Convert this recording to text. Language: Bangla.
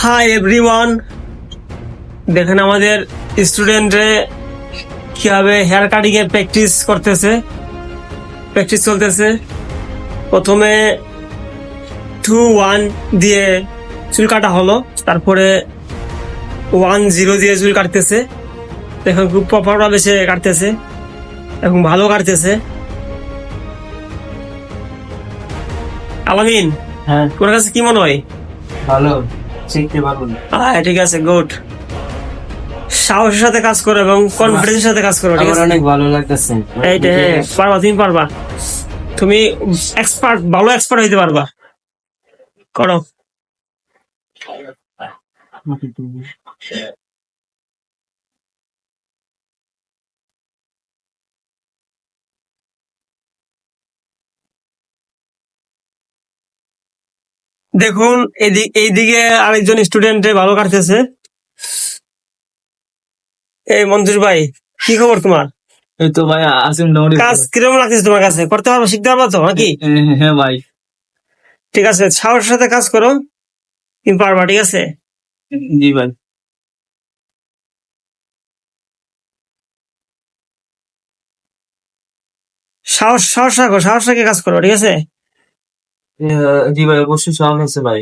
হাই এভরিওয়ান দেখেন আমাদের স্টুডেন্টে কীভাবে হেয়ার কাটিং এর প্র্যাকটিস করতেছে। প্র্যাকটিস চলতেছে। প্রথমে টু ওয়ান দিয়ে চুল কাটা হলো। তারপরে ওয়ান জিরো দিয়ে চুল কাটতেছে। দেখুন খুব প্রপার ভাবে সে কাটতেছে এবং ভালো কাটতেছে। আলামিন হ্যাঁ। তোমার কাছে কি মনে হয়? ভালো। শিখতে পারব না। হ্যাঁ ঠিক আছে গুড সাহসের সাথে কাজ করো এবং কনফিডেন্সের সাথে কাজ করো ঠিক আছে? অনেক ভালো লাগতেছে। এইটা হ্যাঁ পারবা তুমি পারবা। তুমি এক্সপার্ট ভালো এক্সপার্ট হইতে পারবা। করো। দেখুন এইদিকে আরেকজন স্টুডেন্ট ভালো কাটতেছে। এই মঞ্জুর ভাই কি খবর তোমার? এই তো ভাই মোটামুটি কাজ কীরকম লাগতেছে তোমার কাছে? করতে পারব শিখতে পারব তো নাকি? হ্যাঁ, ভাই। ঠিক আছে সাহসের সাথে কাজ করো তুমি পারবা ঠিক আছে? জি ভাই। সাহস সাহস রাখো সাহস রেখে কাজ করো ঠিক আছে? জি ভাই অবশ্যই সহজ আছে ভাই